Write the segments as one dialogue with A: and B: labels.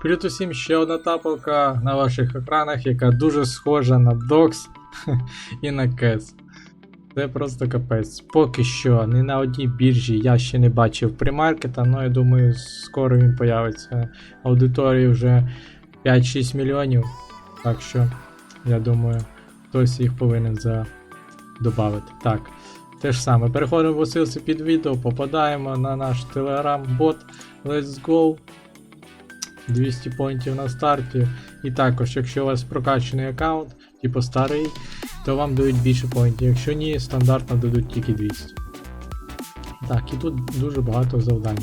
A: Привіт усім ще одна тапалка на ваших екранах, яка дуже схожа на Dox і на Cats. Це просто капець. Поки що ні на одній біржі я ще не бачив примаркета, але я думаю, скоро він появиться. Аудиторії вже 5-6 мільйонів. Так що, я думаю, хтось їх повинен за... додати. Так. Те ж саме. Переходимо в посилці під відео, попадаємо на наш телеграм-бот. Let's go. 200 поінтів на старті. І також, якщо у вас прокачаний аккаунт, типу старий, то вам дають більше поінтів. Якщо ні, стандартно дадуть тільки 200. Так, і тут дуже багато завдань.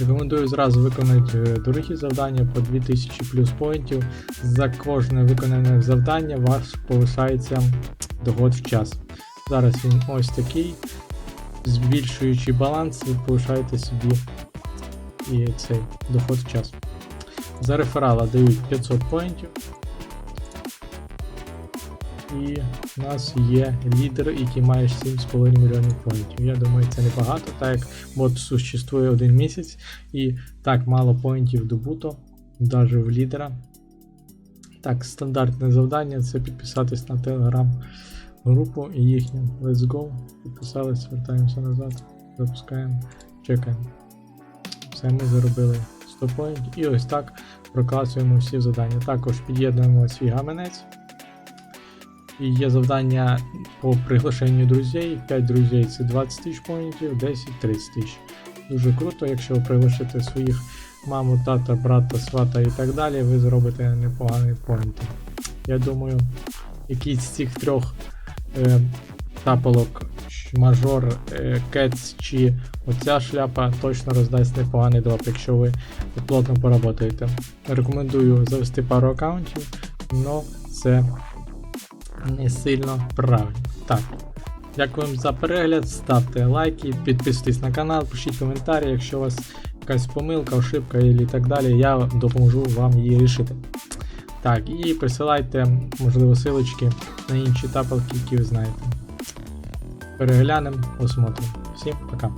A: Рекомендую зразу виконати дорогі завдання по 2000 плюс поінтів. За кожне виконане завдання у вас повишається доход в час. Зараз він ось такий. Збільшуючи баланс, ви повишаєте собі і цей доход в час. За реферала дають 500 поінтів. І у нас є лідер, який має 7,5 мільйонів поінтів. Я думаю, це небагато, так як бот существує один місяць і так мало поінтів добуто, навіть в лідера. Так, стандартне завдання це підписатись на телеграм групу і їхню Let's Go. Підписались, вертаємося назад, запускаємо, чекаємо. Все, ми заробили 100 поінтів. І ось так прокласуємо всі завдання. Також під'єднуємо свій гаманець. І є завдання по приглашенню друзей. 5 друзей це 20 тисяч поінтів, 10 30 тисяч. Дуже круто, якщо ви приглашите своїх маму, тата, брата, свата і так далі, ви зробите непоганий поінт. Я думаю, якийсь з цих трьох е, тапалок, мажор, е, кетс чи оця шляпа точно роздасть непоганий дроп, якщо ви плотно поработаєте. Рекомендую завести пару аккаунтів, але це не сильно правильно. Так. Дякую вам за перегляд, ставте лайки, підписуйтесь на канал, пишіть коментарі, якщо у вас якась помилка, ошибка і так далі, я допоможу вам її рішити. Так, і присилайте, можливо, силочки на інші тапалки, які ви знаєте. Переглянемо, осмотримо. Всім пока.